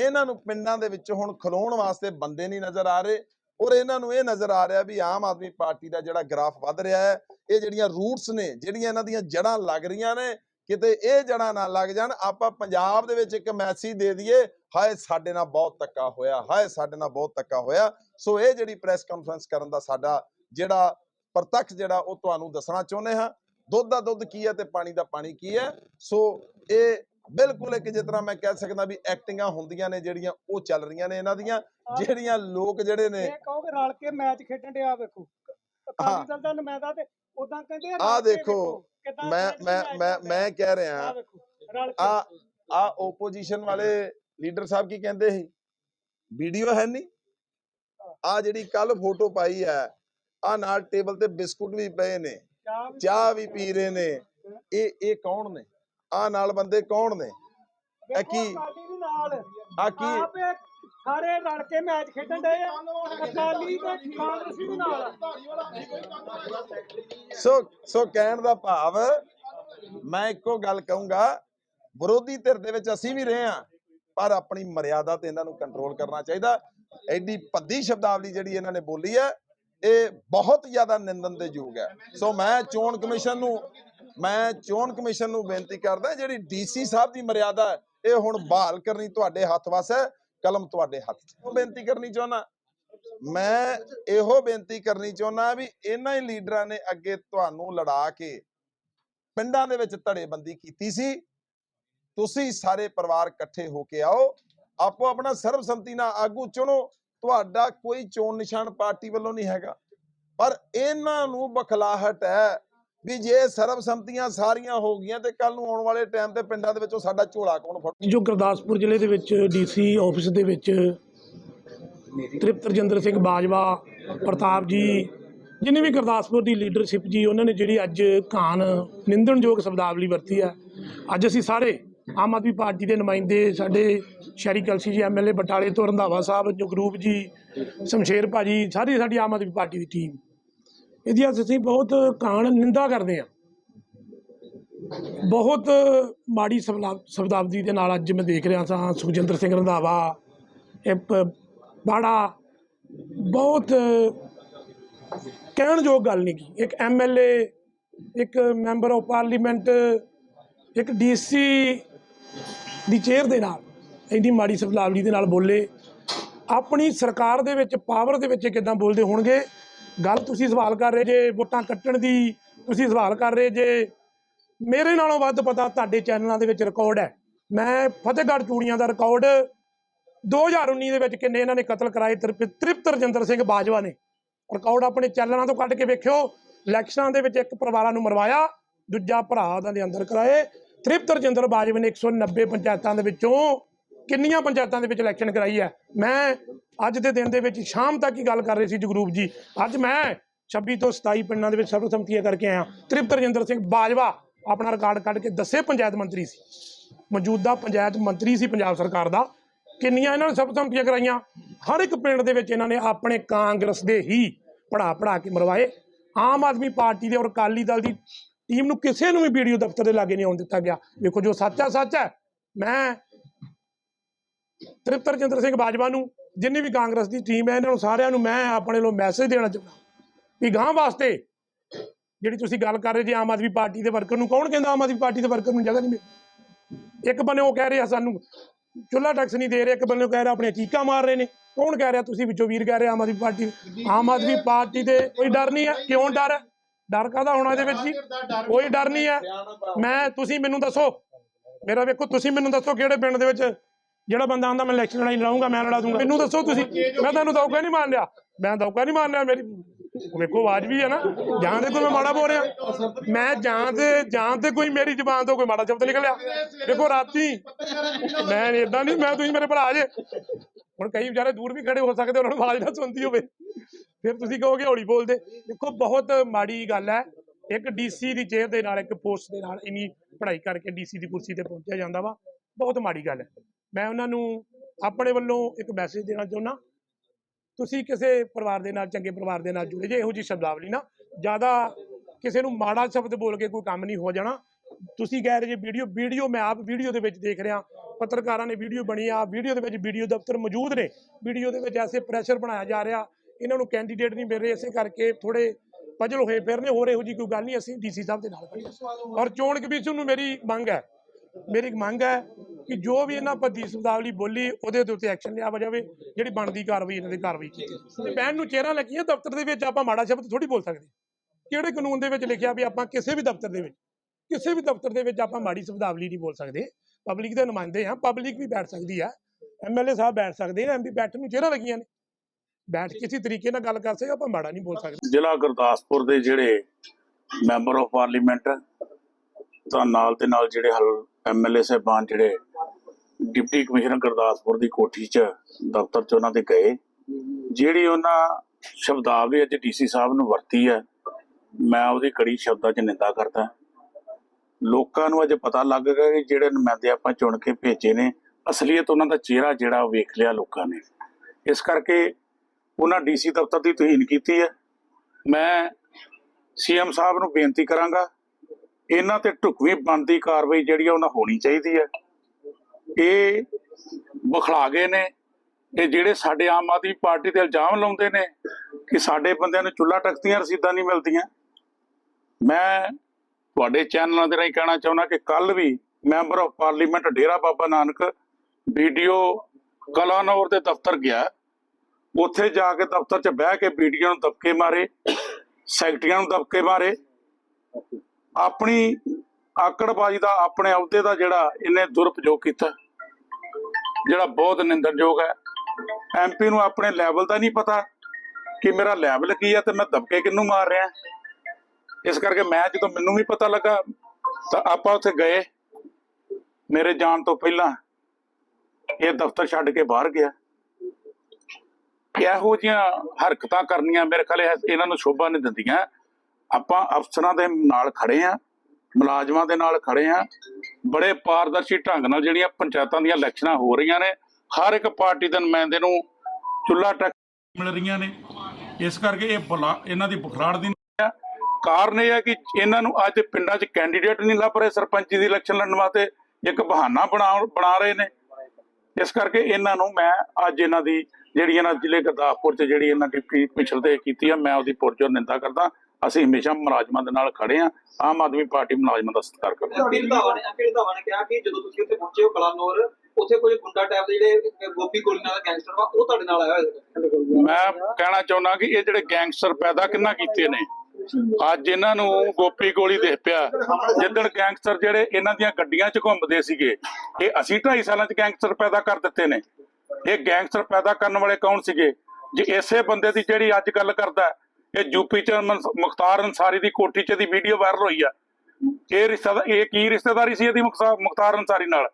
ਇਹਨਾਂ ਨੂੰ ਪਿੰਡਾਂ ਦੇ ਵਿੱਚ ਹੁਣ ਖਲੋਣ ਵਾਸਤੇ ਬੰਦੇ ਨਹੀਂ ਨਜ਼ਰ ਆ ਰਹੇ ਔਰ ਇਹਨਾਂ ਨੂੰ ਇਹ ਨਜ਼ਰ ਆ ਰਿਹਾ ਵੀ ਆਮ ਆਦਮੀ ਪਾਰਟੀ ਦਾ ਜਿਹੜਾ ਗ੍ਰਾਫ ਵੱਧ ਰਿਹਾ ਹੈ ਇਹ ਜਿਹੜੀਆਂ ਰੂਟਸ ਨੇ ਜਿਹੜੀਆਂ ਇਹਨਾਂ ਦੀਆਂ ਜੜਾਂ ਲੱਗ ਰਹੀਆਂ ਨੇ ਕਿਤੇ ਇਹ ਜੜਾਂ ਨਾ ਲੱਗ ਜਾਣ ਆਪਾਂ ਪੰਜਾਬ ਦੇ ਵਿੱਚ ਇੱਕ ਮੈਸੇਜ ਦੇ ਦਈਏ ਹਾਏ ਸਾਡੇ ਨਾਲ ਬਹੁਤ ਧੱਕਾ ਹੋਇਆ ਹਾਏ ਸਾਡੇ ਨਾਲ ਬਹੁਤ ਧੱਕਾ ਹੋਇਆ। ਸੋ ਇਹ ਜਿਹੜੀ ਪ੍ਰੈਸ ਕਾਨਫਰੰਸ ਕਰਨ ਦਾ ਸਾਡਾ ਜਿਹੜਾ ਪ੍ਰਤੱਖ ਜਿਹੜਾ ਉਹ ਤੁਹਾਨੂੰ ਦੱਸਣਾ ਚਾਹੁੰਦੇ ਹਾਂ। ਦੁੱਧ ਦਾ ਦੁੱਧ ਕੀ ਹੈ ਤੇ ਪਾਣੀ ਦਾ ਪਾਣੀ ਕੀ ਹੈ? ਸੋ ਇਹ ਬਿਲਕੁਲ ਇੱਕ ਜਿਸ ਤਰ੍ਹਾਂ ਮੈਂ ਕਹਿ ਸਕਦਾ ਵੀ ਐਕਟਿੰਗਾਂ ਹੁੰਦੀਆਂ ਨੇ ਜਿਹੜੀਆਂ ਉਹ ਚੱਲ ਰਹੀਆਂ ਨੇ ਇਹਨਾਂ ਦੀਆਂ। ਜਿਹੜੀਆਂ ਲੋਕ ਜਿਹੜੇ ਨੇ ਇਹ ਕਹੋਗੇ ਰਲ ਕੇ ਮੈਚ ਖੇਡਣ ਡਿਆ ਵੇਖੋ। ਹਾਂ। ਅਕਾਲੀ ਦਲ ਦਾ ਨੁਮਾਇੰਦਾ ਤੇ ਉਦਾਂ ਕਹਿੰਦੇ ਆ ਦੇਖੋ, ਮੈਂ ਮੈਂ ਮੈਂ ਮੈਂ ਕਹਿ ਰਿਹਾ ਆ ਆ ਓਪੋਜੀਸ਼ਨ ਵਾਲੇ ਲੀਡਰ ਸਾਹਿਬ ਕੀ ਕਹਿੰਦੇ ਸੀ? ਵੀਡੀਓ ਹੈ ਨਹੀਂ ਆ ਜਿਹੜੀ ਕੱਲ ਫੋਟੋ ਪਾਈ ਹੈ ਆ ਨਾਲ ਟੇਬਲ ਤੇ ਬਿਸਕੁਟ ਵੀ ਪਏ ਨੇ ਚਾਹ ਵੀ ਪੀ ਰਹੇ ਨੇ। ਇਹ ਇਹ ਕੌਣ ਨੇ? ਆ ਨਾਲ ਬੰਦੇ ਕੌਣ ਨੇ? ਇਹ ਕੀ? ਆ ਕੀ? ਸਾਰੇ ਰਲ ਕੇ ਮੈਚ ਖੇਡਣ ਆ। ਅਕਾਲੀ ਤੇ ਕਾਂਗਰਸੀ ਵੀ ਨਾਲ। ਆ। ਸੋ ਸੋ ਕਹਿਣ ਦਾ ਭਾਵ ਮੈਂ ਇੱਕੋ ਗੱਲ ਕਹੂੰਗਾ ਵਿਰੋਧੀ ਧਿਰ ਦੇ ਵਿੱਚ ਅਸੀਂ ਵੀ ਰਹੇ ਹਾਂ ਪਰ ਆਪਣੀ ਮਰਿਆਦਾ ਤੇ ਇਹਨਾਂ ਨੂੰ ਕੰਟਰੋਲ ਕਰਨਾ ਚਾਹੀਦਾ। ਐਡੀ ਭੱਦੀ ਸ਼ਬਦਾਵਲੀ ਜਿਹੜੀ ਇਹਨਾਂ ਨੇ ਬੋਲੀ ਹੈ ਇਹ ਬਹੁਤ ਜ਼ਿਆਦਾ ਨਿੰਦਨ ਦੇ ਯੋਗ ਹੈ। ਸੋ ਮੈਂ ਚੋਣ ਕਮਿਸ਼ਨ ਨੂੰ ਮੈਂ ਚੋਣ ਕਮਿਸ਼ਨ ਨੂੰ ਬੇਨਤੀ ਕਰਦਾ ਜਿਹੜੀ ਡੀਸੀ ਸਾਹਿਬ ਦੀ ਮਰਿਆਦਾ ਹੈ, ਇਹ ਹੁਣ ਬਹਾਲ ਕਰਨੀ ਤੁਹਾਡੇ ਹੱਥ ਵਸ ਹੈ ਕਲਮ ਤੁਹਾਡੇ ਹੱਥ 'ਚ। ਬੇਨਤੀ ਕਰਨੀ ਚਾਹੁੰਦਾ ਮੈਂ ਇਹੋ ਬੇਨਤੀ ਕਰਨੀ ਚਾਹੁੰਦਾ ਵੀ ਇਹਨਾਂ ਹੀ ਲੀਡਰਾਂ ਨੇ ਅੱਗੇ ਤੁਹਾਨੂੰ ਲੜਾ ਕੇ ਪਿੰਡਾਂ ਦੇ ਵਿੱਚ ਧੜੇਬੰਦੀ ਕੀਤੀ ਸੀ। ਤੁਸੀਂ ਸਾਰੇ ਪਰਿਵਾਰ ਇਕੱਠੇ ਹੋ ਕੇ ਆਓ ਆਪੋ ਆਪਣਾ ਸਰਬਸੰਮਤੀ ਨਾਲ ਆਗੂ ਚੁਣੋ ਤੁਹਾਡਾ ਕੋਈ ਚੋਣ ਨਿਸ਼ਾਨ ਪਾਰਟੀ ਵੱਲੋਂ ਨਹੀਂ ਹੈਗਾ। ਪਰ ਇਹਨਾਂ ਨੂੰ ਬਖਲਾਹਟ ਹੈ ਵੀ ਜੇ ਸਰਬਸੰਮਤੀਆਂ ਸਾਰੀਆਂ ਹੋ ਗਈਆਂ ਤੇ ਕੱਲ ਨੂੰ ਆਉਣ ਵਾਲੇ ਟਾਈਮ ਤੇ ਪਿੰਡਾਂ ਦੇ ਵਿੱਚੋਂ ਸਾਡਾ ਝੋਲਾ ਕੌਣ ਫੜ ਜੋ ਗੁਰਦਾਸਪੁਰ ਜ਼ਿਲ੍ਹੇ ਦੇ ਵਿੱਚ ਡੀਸੀ ਆਫਿਸ ਦੇ ਵਿੱਚ ਤ੍ਰਿਪਤ ਰਜਿੰਦਰ ਸਿੰਘ ਬਾਜਵਾ, ਪ੍ਰਤਾਪ ਜੀ, ਜਿਨੇ ਵੀ ਗੁਰਦਾਸਪੁਰ ਦੀ ਲੀਡਰਸ਼ਿਪ ਜੀ, ਉਹਨਾਂ ਨੇ ਜਿਹੜੀ ਅੱਜ ਘਾਣ ਨਿੰਦਣਯੋਗ ਸ਼ਬਦਾਵਲੀ ਵਰਤੀ ਹੈ। ਅੱਜ ਅਸੀਂ ਸਾਰੇ ਆਮ ਆਦਮੀ ਪਾਰਟੀ ਦੇ ਨੁਮਾਇੰਦੇ ਸਾਡੇ ਸ਼ਹਿਰੀ ਕਲਸੀ ਜੀ ਐਮਐਲਏ ਬਟਾਲੇ ਤੋਂ ਰੰਧਾਵਾ ਸਾਹਿਬ, ਜਗਰੂਪ ਜੀ, ਸ਼ਮਸ਼ੇਰ ਭਾਜੀ, ਸਾਰੀ ਸਾਡੀ ਆਮ ਆਦਮੀ ਪਾਰਟੀ ਦੀ ਟੀਮ ਇਹਦੀ ਅੱਜ ਅਸੀਂ ਬਹੁਤ ਕਾਣ ਨਿੰਦਾ ਕਰਦੇ ਹਾਂ। ਬਹੁਤ ਮਾੜੀ ਸ਼ਬਲਾ- ਸ਼ਬਦਾਵਲੀ ਦੇ ਨਾਲ ਅੱਜ ਮੈਂ ਦੇਖ ਰਿਹਾ ਸਾਂ, ਸੁਖਜਿੰਦਰ ਸਿੰਘ ਰੰਧਾਵਾ, ਇਹ ਬਾੜਾ, ਬਹੁਤ ਕਹਿਣ ਯੋਗ ਗੱਲ ਨਹੀਂ ਕੀ ਇੱਕ ਐਮਐਲਏ ਇੱਕ ਮੈਂਬਰ ਆਫ ਪਾਰਲੀਮੈਂਟ, ਇੱਕ ਡੀਸੀ ਦੀ ਚੇਅਰ ਦੇ ਨਾਲ ਇੰਨੀ ਮਾੜੀ ਸ਼ਬਦਾਵਲੀ ਦੇ ਨਾਲ ਬੋਲੇ। ਆਪਣੀ ਸਰਕਾਰ ਦੇ ਵਿੱਚ ਪਾਵਰ ਦੇ ਵਿੱਚ ਕਿਦਾਂ ਬੋਲਦੇ ਹੋਣਗੇ? ਗੱਲ ਤੁਸੀਂ ਸਵਾਲ ਕਰ ਰਹੇ ਜੇ ਵੋਟਾਂ ਕੱਟਣ ਦੀ, ਤੁਸੀਂ ਸਵਾਲ ਕਰ ਰਹੇ ਜੇ। ਮੇਰੇ ਨਾਲੋਂ ਵੱਧ ਪਤਾ ਤੁਹਾਡੇ ਚੈਨਲਾਂ ਦੇ ਵਿੱਚ ਰਿਕਾਰਡ ਹੈ। ਮੈਂ ਫਤਿਹਗੜ੍ਹ ਚੂੜੀਆਂ ਦਾ ਰਿਕਾਰਡ 2019 ਦੇ ਵਿੱਚ ਕਿੰਨੇ ਇਹਨਾਂ ਨੇ ਕਤਲ ਕਰਾਏ? ਤ੍ਰਿਪ- ਤ੍ਰਿਪਤ ਰਜਿੰਦਰ ਸਿੰਘ ਬਾਜਵਾ ਨੇ। ਰਿਕਾਰਡ ਆਪਣੇ ਚੈਨਲਾਂ ਤੋਂ ਕੱਢ ਕੇ ਵੇਖਿਓ। ਇਲੈਕਸ਼ਨਾਂ ਦੇ ਵਿੱਚ ਇੱਕ ਪਰਿਵਾਰਾਂ ਨੂੰ ਮਰਵਾਇਆ, ਦੂਜਾ ਭਰਾ ਉਹਨਾਂ ਦੇ ਅੰਦਰ ਕਰਾਏ। ਤ੍ਰਿਪਤ ਰਜਿੰਦਰ ਬਾਜਵਾ ਨੇ 190 ਪੰਚਾਇਤਾਂ ਦੇ ਵਿੱਚੋਂ ਕਿੰਨੀਆਂ ਪੰਚਾਇਤਾਂ ਦੇ ਵਿੱਚ ਇਲੈਕਸ਼ਨ ਕਰਾਈ ਹੈ? ਮੈਂ ਅੱਜ ਦੇ ਦਿਨ ਦੇ ਵਿੱਚ ਸ਼ਾਮ ਤੱਕ ਹੀ ਗੱਲ ਕਰ ਰਹੇ ਸੀ ਜਗਰੂਪ ਜੀ। ਅੱਜ ਮੈਂ 26 ਤੋਂ 27 ਪਿੰਡਾਂ ਦੇ ਵਿੱਚ ਸਰਬਸੰਮਤੀਆਂ ਕਰਕੇ ਆਇਆ। ਤ੍ਰਿਪਤ ਰਜਿੰਦਰ ਸਿੰਘ ਬਾਜਵਾ ਆਪਣਾ ਰਿਕਾਰਡ ਕੱਢ ਕੇ ਦੱਸੇ ਪੰਚਾਇਤ ਮੰਤਰੀ ਸੀ। ਮੌਜੂਦਾ ਪੰਚਾਇਤ ਮੰਤਰੀ ਸੀ ਪੰਜਾਬ ਸਰਕਾਰ ਦਾ। ਕਿੰਨੀਆਂ ਇਹਨਾਂ ਨੇ ਸਰਬਸੰਮਤੀਆਂ ਕਰਾਈਆਂ? ਹਰ ਇੱਕ ਪਿੰਡ ਦੇ ਵਿੱਚ ਇਹਨਾਂ ਨੇ ਆਪਣੇ ਕਾਂਗਰਸ ਦੇ ਹੀ ਪੜਾ ਪੜਾ ਕੇ ਮਰਵਾਏ। ਆਮ ਆਦਮੀ ਪਾਰਟੀ ਦੇ ਔਰ ਅਕਾਲੀ ਦਲ ਦੀ ਟੀਮ ਨੂੰ ਕਿਸੇ ਨੂੰ ਵੀ ਵੀਡੀਓ ਦਫ਼ਤਰ ਦੇ ਲਾਗੇ ਨਹੀਂ ਆਉਣ ਦਿੱਤਾ ਗਿਆ। ਵੇਖੋ ਜੋ ਸੱਚ ਹੈ ਸੱਚ ਹੈ ਮੈਂ ਤ੍ਰਿਪਤ ਰਜਿੰਦਰ ਸਿੰਘ ਬਾਜਵਾ ਨੂੰ, ਜਿੰਨੀ ਵੀ ਕਾਂਗਰਸ ਦੀ ਟੀਮ ਹੈ, ਇਹਨਾਂ ਨੂੰ ਸਾਰਿਆਂ ਨੂੰ ਮੈਂ ਆਪਣੇ ਵੱਲੋਂ ਮੈਸੇਜ ਦੇਣਾ ਚਾਹੁੰਦਾ ਵੀ ਗਾਂ ਵਾਸਤੇ ਜਿਹੜੀ ਤੁਸੀਂ ਗੱਲ ਕਰ ਰਹੇ ਜੇ ਆਮ ਆਦਮੀ ਪਾਰਟੀ ਦੇ ਵਰਕਰ ਨੂੰ, ਕੌਣ ਕਹਿੰਦਾ ਆਮ ਆਦਮੀ ਪਾਰਟੀ ਦੇ ਵਰਕਰ ਨੂੰ ਜਗ੍ਹਾ ਨਹੀਂ ਮਿਲਦੀ? ਇੱਕ ਬੰਨੇ ਉਹ ਕਹਿ ਰਿਹਾ ਸਾਨੂੰ ਚੁੱਲਾ ਟੈਕਸ ਨਹੀਂ ਦੇ ਰਿਹਾ, ਇੱਕ ਬੰਨੇ ਉਹ ਕਹਿ ਰਿਹਾ ਆਪਣੀਆਂ ਚੀਕਾਂ ਮਾਰ ਰਹੇ ਨੇ। ਕੌਣ ਕਹਿ ਰਿਹਾ ਤੁਸੀਂ ਵਿੱਚੋਂ ਵੀਰ ਕਹਿ ਰਹੇ ਆਮ ਆਦਮੀ ਪਾਰਟੀ ਆਮ ਆਦਮੀ ਪਾਰਟੀ ਦੇ ਕੋਈ ਡਰ ਨਹੀਂ ਹੈ ਕਿਉਂ ਡਰ ਹੈ ਡਰ ਕਾਹਦਾ ਹੋਣਾ ਇਹਦੇ ਵਿੱਚ ਜੀ? ਕੋਈ ਡਰ ਨਹੀਂ ਹੈ ਮੈਂ ਤੁਸੀਂ ਮੈਨੂੰ ਦੱਸੋ। ਮੇਰਾ ਵੇਖੋ ਤੁਸੀਂ ਮੈਨੂੰ ਦੱਸੋ ਕਿਹੜੇ ਪਿੰਡ ਦੇ ਵਿੱਚ ਜਿਹੜਾ ਬੰਦਾ ਆਂਦਾ ਮੈਂ ਇਲੈਕਸ਼ਨ ਲੜਾਈ ਲੜਾਉਂਗਾ ਮੈਂ ਲੜਾ ਦੂੰਗਾ। ਮੈਨੂੰ ਦੱਸੋ ਤੁਸੀਂ। ਮੈਂ ਤੁਹਾਨੂੰ ਦੌਕਾ ਨਹੀਂ ਮਾਰ ਲਿਆ। ਮੈਂ ਦੌਕਾ ਨਹੀਂ ਮਾਰ ਲਿਆ ਮੇਰੀ ਵੇਖੋ ਆਵਾਜ਼ ਵੀ ਹੈ ਨਾ। ਜਾਂ ਤੇ ਕੋਈ ਮੈਂ ਮਾੜਾ ਬੋਲ ਰਿਹਾ। ਮੈਂ ਜਾਂ ਤੇ ਜਾਂ ਤੇ ਕੋਈ ਮੇਰੀ ਜ਼ੁਬਾਨ ਤੋਂ ਕੋਈ ਮਾੜਾ ਸ਼ਬਦ ਨਿਕਲਿਆ। ਵੇਖੋ ਰਾਤੀ ਮੈਂ ਇਦਾਂ ਨਹੀਂ ਮੈਂ ਤੁਸੀਂ ਮੇਰੇ ਭਰਾ ਜੇ। ਹੁਣ ਕਈ ਵਿਚਾਰੇ ਦੂਰ ਵੀ ਖੜੇ ਹੋ ਸਕਦੇ ਉਹਨਾਂ ਨੂੰ ਆਵਾਜ਼ ਨਾ ਸੁਣਦੀ ਹੋਵੇ। ਫਿਰ ਤੁਸੀਂ ਕਹੋਗੇ ਹੌਲੀ ਬੋਲਦੇ। ਦੇਖੋ, ਬਹੁਤ ਮਾੜੀ ਗੱਲ ਹੈ। ਇੱਕ ਡੀਸੀ ਦੀ ਚੇਅਰ ਦੇ ਨਾਲ, ਇੱਕ ਪੋਸਟ ਦੇ ਨਾਲ ਇੰਨੀ ਪੜ੍ਹਾਈ ਕਰਕੇ ਡੀਸੀ ਦੀ ਕੁਰਸੀ ਤੇ ਪਹੁੰਚਿਆ ਜਾਂਦਾ ਵਾ। ਬਹੁਤ ਮਾੜੀ ਗੱਲ ਹੈ। ਮੈਂ ਉਹਨਾਂ ਨੂੰ ਆਪਣੇ ਵੱਲੋਂ ਇੱਕ ਮੈਸੇਜ ਦੇਣਾ ਚਾਹੁੰਦਾ ਤੁਸੀਂ ਕਿਸੇ ਪਰਿਵਾਰ ਦੇ ਨਾਲ, ਚੰਗੇ ਪਰਿਵਾਰ ਦੇ ਨਾਲ ਜੁੜੇ ਜੇ, ਇਹੋ ਜਿਹੀ ਸ਼ਬਦਾਵਲੀ ਨਾ। ਜ਼ਿਆਦਾ ਕਿਸੇ ਨੂੰ ਮਾੜਾ ਸ਼ਬਦ ਬੋਲ ਕੇ ਕੋਈ ਕੰਮ ਨਹੀਂ ਹੋ ਜਾਣਾ। ਤੁਸੀਂ ਕਹਿ ਰਹੇ ਜੇ ਵੀਡੀਓ ਵੀਡੀਓ ਮੈਂ ਆਪ ਵੀਡੀਓ ਦੇ ਵਿੱਚ ਦੇਖ ਰਿਹਾ। ਪੱਤਰਕਾਰਾਂ ਨੇ ਵੀਡੀਓ ਬਣੀ ਆ। ਵੀਡੀਓ ਦੇ ਵਿੱਚ ਵੀਡੀਓ ਦਫ਼ਤਰ ਮੌਜੂਦ ਨੇ। ਵੀਡੀਓ ਦੇ ਵਿੱਚ ਐਸੇ ਪ੍ਰੈਸ਼ਰ ਬਣਾਇਆ ਜਾ ਰਿਹਾ। ਇਹਨਾਂ ਨੂੰ ਕੈਂਡੀਡੇਟ ਨਹੀਂ ਮਿਲ ਰਹੇ, ਇਸੇ ਕਰਕੇ ਥੋੜੇ ਪਜਲ ਹੋਏ ਫਿਰ ਨੇ ਹੋਰ ਇਹੋ ਜੀ ਕੋਈ ਗੱਲ ਨਹੀਂ, ਅਸੀਂ ਡੀਸੀ ਸਾਹਿਬ ਦੇ ਨਾਲ ਖੜੇ ਔਰ ਚੋਣ ਕਮਿਸ਼ਨ ਨੂੰ ਮੇਰੀ ਮੰਗ ਹੈ, ਮੇਰੀ ਮੰਗ ਹੈ ਕਿ ਜੋ ਵੀ ਇਹਨਾਂ ਪੱਦੀ ਸ਼ਬਦਾਵਲੀ ਬੋਲੀ, ਉਹਦੇ ਉੱਤੇ ਐਕਸ਼ਨ ਲਿਆ ਜਾਵੇ, ਜਿਹੜੀ ਬਣਦੀ ਕਾਰਵਾਈ, ਇਹਨਾਂ ਦੀ ਕਾਰਵਾਈ ਕੀਤੀ ਤੇ ਬੈਨ ਨੂੰ ਚਿਹਰਾ ਲੱਗੀਆਂ, ਦਫ਼ਤਰ ਦੇ ਵਿੱਚ ਆਪਾਂ ਮਾੜਾ ਸ਼ਬਦ ਥੋੜੀ ਬੋਲ ਸਕਦੇ। ਕਿਹੜੇ ਕਾਨੂੰਨ ਦੇ ਵਿੱਚ ਲਿਖਿਆ ਵੀ ਆਪਾਂ ਕਿਸੇ ਵੀ ਦਫ਼ਤਰ ਦੇ ਵਿੱਚ, ਕਿਸੇ ਵੀ ਦਫ਼ਤਰ ਦੇ ਵਿੱਚ ਆਪਾਂ ਮਾੜੀ ਸ਼ਬਦਾਵਲੀ ਨਹੀਂ ਬੋਲ ਸਕਦੇ। ਪਬਲਿਕ ਦੇ ਨੁਮਾਇੰਦੇ ਆ ਪਬਲਿਕ ਵੀ ਬੈਠ ਸਕਦੀ ਆ ਐਮਐਲਏ ਸਾਹਿਬ ਬੈਠ ਸਕਦੇ ਆ ਐਮਪੀ ਬੈਠਣ ਨੂੰ ਚਿਹਰਾ ਲੱਗੀਆਂ ਨੇ। ਬੈਠ ਕੇ ਕਿਸੇ ਤਰੀਕੇ ਨਾਲ ਗੱਲ ਕਰ ਸਕਦੇ ਆਪਾਂ ਮਾੜਾ ਨਹੀਂ ਬੋਲ ਸਕਦੇ। ਜ਼ਿਲ੍ਹਾ ਗੁਰਦਾਸਪੁਰ ਦੇ ਜਿਹੜੇ ਮੈਂਬਰ ਆਫ ਪਾਰਲੀਮੈਂਟ ਤਾਂ ਨਾਲ ਤੇ ਨਾਲ ਜਿਹੜੇ ਹਲ ਐਮਐਲਏ ਸਾਹਿਬਾਨ ਜਿਹੜੇ ਡਿਪਟੀ ਕਮਿਸ਼ਨਰ ਗੁਰਦਾਸਪੁਰ ਦੀ ਕੋਠੀ 'ਚ, ਦਫ਼ਤਰ 'ਚ ਉਹਨਾਂ ਦੇ ਗਏ। ਜਿਹੜੀ ਉਹਨਾਂ ਸ਼ਬਦਾਵਲੀ ਅੱਜ ਡੀਸੀ ਸਾਹਿਬ ਨੂੰ ਵਰਤੀ ਹੈ, ਮੈਂ ਉਹਦੀ ਕੜੀ ਸ਼ਬਦਾਂ 'ਚ ਨਿੰਦਾ ਕਰਦਾ। ਲੋਕਾਂ ਨੂੰ ਅੱਜ ਪਤਾ ਲੱਗ ਗਿਆ ਕਿ ਜਿਹੜੇ ਨੁਮਾਇੰਦੇ ਆਪਾਂ ਚੁਣ ਕੇ ਭੇਜੇ ਨੇ, ਅਸਲੀਅਤ ਉਹਨਾਂ ਦਾ ਚਿਹਰਾ ਜਿਹੜਾ ਵੇਖ ਲਿਆ ਲੋਕਾਂ ਨੇ। ਇਸ ਕਰਕੇ ਉਹਨਾਂ ਡੀਸੀ ਦਫ਼ਤਰ ਦੀ ਤੋਹੀਨ ਕੀਤੀ ਹੈ। ਮੈਂ ਸੀਐਮ ਸਾਹਿਬ ਨੂੰ ਬੇਨਤੀ ਕਰਾਂਗਾ, ਇਹਨਾਂ ਤੇ ਢੁਕਵੀਂ ਬਣਦੀ ਕਾਰਵਾਈ ਜਿਹੜੀ ਆ ਉਹਨਾਂ ਹੋਣੀ ਚਾਹੀਦੀ ਹੈ। ਇਹ ਬਖਲਾ ਗਏ ਨੇ, ਇਹ ਜਿਹੜੇ ਸਾਡੇ ਆਮ ਆਦਮੀ ਪਾਰਟੀ ਤੇ ਇਲਜ਼ਾਮ ਲਾਉਂਦੇ ਨੇ ਕਿ ਸਾਡੇ ਬੰਦਿਆਂ ਨੂੰ ਚੁੱਲਾ ਟਕਤੀਆਂ ਰਸੀਦਾਂ ਨਹੀਂ ਮਿਲਦੀਆਂ। ਮੈਂ ਤੁਹਾਡੇ ਚੈਨਲਾਂ ਦੇ ਰਾਹੀਂ ਕਹਿਣਾ ਚਾਹੁੰਦਾ ਕਿ ਕੱਲ ਵੀ member of parliament Dera Baba Nanak BDO Kalanaur ਦੇ ਦਫ਼ਤਰ ਗਿਆ। ਉੱਥੇ ਜਾ ਕੇ ਦਫ਼ਤਰ 'ਚ ਬਹਿ ਕੇ ਵੀਡੀਓ ਨੂੰ ਦਬਕੇ ਮਾਰੇ, ਸੈਕਟਰੀਆਂ ਨੂੰ ਦਬਕੇ ਮਾਰੇ। ਆਪਣੀ ਆਕੜਬਾਜ਼ੀ ਦਾ, ਆਪਣੇ ਅਹੁਦੇ ਦਾ ਜਿਹੜਾ ਇਹਨੇ ਦੁਰਪਯੋਗ ਕੀਤਾ, ਜਿਹੜਾ ਬਹੁਤ ਨਿੰਦਣਯੋਗ ਹੈ। ਐਮਪੀ ਨੂੰ ਆਪਣੇ ਲੈਵਲ ਦਾ ਨਹੀਂ ਪਤਾ ਕਿ ਮੇਰਾ ਲੈਵਲ ਕੀ ਹੈ ਤੇ ਮੈਂ ਦਬਕੇ ਕਿਹਨੂੰ ਮਾਰ ਰਿਹਾ। ਇਸ ਕਰਕੇ ਮੈਂ ਜਦੋਂ ਮੈਨੂੰ ਵੀ ਪਤਾ ਲੱਗਾ, ਤਾਂ ਆਪਾਂ ਉੱਥੇ ਗਏ। ਮੇਰੇ ਜਾਣ ਤੋਂ ਪਹਿਲਾਂ ਇਹ ਦਫ਼ਤਰ ਛੱਡ ਕੇ ਬਾਹਰ ਗਿਆ। ਇਹੋ ਜਿਹੀਆਂ ਹਰਕਤਾਂ ਕਰਨੀਆਂ ਮੇਰੇ ਖਿਆਲ ਇਹਨਾਂ ਨੂੰ ਸ਼ੋਭਾ ਨਹੀਂ ਦਿੰਦੀਆਂ। ਆਪਾਂ ਅਫਸਰਾਂ ਦੇ ਨਾਲ ਖੜੇ ਆ ਮੁਲਾਜ਼ਮਾਂ ਦੇ ਨਾਲ ਖੜੇ ਆ ਬੜੇ ਪਾਰਦਰਸ਼ੀ ਢੰਗ ਨਾਲ ਜਿਹੜੀਆਂ ਪੰਚਾਇਤਾਂ ਦੀਆਂ ਇਲੈਕਸ਼ਨਾਂ ਹੋ ਰਹੀਆਂ ਨੇ, ਹਰ ਇੱਕ ਪਾਰਟੀ ਦੇ ਨੁਮਾਇੰਦੇ ਨੂੰ ਚੁੱਲਾ ਟੈਕਸ ਮਿਲ ਰਹੀਆਂ ਨੇ। ਇਸ ਕਰਕੇ ਇਹ ਇਹਨਾਂ ਦੀ ਬੁਖਲਾੜ ਦੀ ਕਾਰਨ ਇਹ ਹੈ ਕਿ ਇਹਨਾਂ ਨੂੰ ਅੱਜ ਪਿੰਡਾਂ 'ਚ ਕੈਂਡੀਡੇਟ ਨਹੀਂ ਲੱਭ ਰਹੇ ਸਰਪੰਚੀ ਦੀ ਇਲੈਕਸ਼ਨ ਲੜਨ ਵਾਸਤੇ, ਇੱਕ ਬਹਾਨਾ ਬਣਾ ਬਣਾ ਰਹੇ ਨੇ। ਇਸ ਕਰਕੇ ਇਹਨਾਂ ਨੂੰ ਮੈਂ ਅੱਜ ਇਹਨਾਂ ਦੀ ਜਿਹੜੀ ਇਹਨਾਂ ਜ਼ਿਲ੍ਹੇ ਗੁਰਦਾਸਪੁਰ 'ਚ ਜਿਹੜੀ ਇਹਨਾਂ ਦੀ ਪੀ- ਪਿਛੜਦੇ ਕੀਤੀ ਆ ਮੈਂ ਉਹਦੀ ਪੁਰਜੋਰ ਨਿੰਦਾ ਕਰਦਾ ਅਸੀਂ ਹਮੇਸ਼ਾ ਮੁਲਾਜ਼ਮਾਂ ਦੇ ਨਾਲ ਖੜੇ ਆ ਆਮ ਆਦਮੀ ਪਾਰਟੀ ਮੁਲਾਜ਼ਮਾਂ ਦਾ ਸਤਿਕਾਰ ਕਰਦੀ ਹੈ। ਰੰਧਾਵਾ ਨੇ ਐਮਪੀ ਰੰਧਾਵਾ ਨੇ ਕਿਹਾ ਕਿ ਜਦੋਂ ਤੁਸੀਂ ਉੱਥੇ ਪਹੁੰਚੇ ਹੋ ਕਲਾਨੌਰ ਉੱਥੇ ਕੋਈ ਗੁੰਡਾ ਟਾਈਪ ਦੇ ਜਿਹੜੇ ਗੋਪੀ ਗੋਲੀ ਨਾਲ ਗੈਂਗਸਟਰ ਵਾ ਉਹ ਤੁਹਾਡੇ ਨਾਲ ਆਇਆ ਹੋਇਆ ਮੈਂ ਕਹਿਣਾ ਚਾਹੁੰਦਾ ਕਿ ਇਹ ਜਿਹੜੇ ਗੈਂਗਸਟਰ ਪੈਦਾ ਕਿੰਨਾ ਕੀਤੇ ਨੇ? ਅੱਜ ਇਹਨਾਂ ਨੂੰ ਗੋਪੀ ਗੋਲੀ ਦੇਖ ਪਿਆ। ਜਿੱਦਣ ਗੈਂਗਸਟਰ ਜਿਹੜੇ ਇਹਨਾਂ ਦੀਆਂ ਗੱਡੀਆਂ 'ਚ ਘੁੰਮਦੇ ਸੀਗੇ ਇਹ ਅਸੀਂ 2.5 ਸਾਲਾਂ 'ਚ ਗੈਂਗਸਟਰ ਪੈਦਾ ਕਰ ਦਿੱਤੇ ਨੇ। ਇਹ ਗੈਂਗਸਟਰ ਪੈਦਾ ਕਰਨ ਵਾਲੇ ਕੌਣ ਸੀਗੇ? ਜੇ ਇਸੇ ਬੰਦੇ ਦੀ ਜਿਹੜੀ ਅੱਜ ਗੱਲ ਕਰਦਾ ਇਹ ਯੂਪੀ 'ਚ ਮੁਖਤਾਰ ਅਨਸਾਰੀ ਦੀ ਕੋਠੀ 'ਚ ਦੀ ਵੀਡੀਓ ਵਾਇਰਲ ਹੋਈ ਆ। ਇਹ ਰਿਸ਼ਤਾ ਇਹ ਕੀ ਰਿਸ਼ਤੇਦਾਰੀ ਸੀ ਇਹਦੀ ਮੁਖਤਾ- ਮੁਖਤਾਰ ਅਨਸਾਰੀ ਨਾਲ?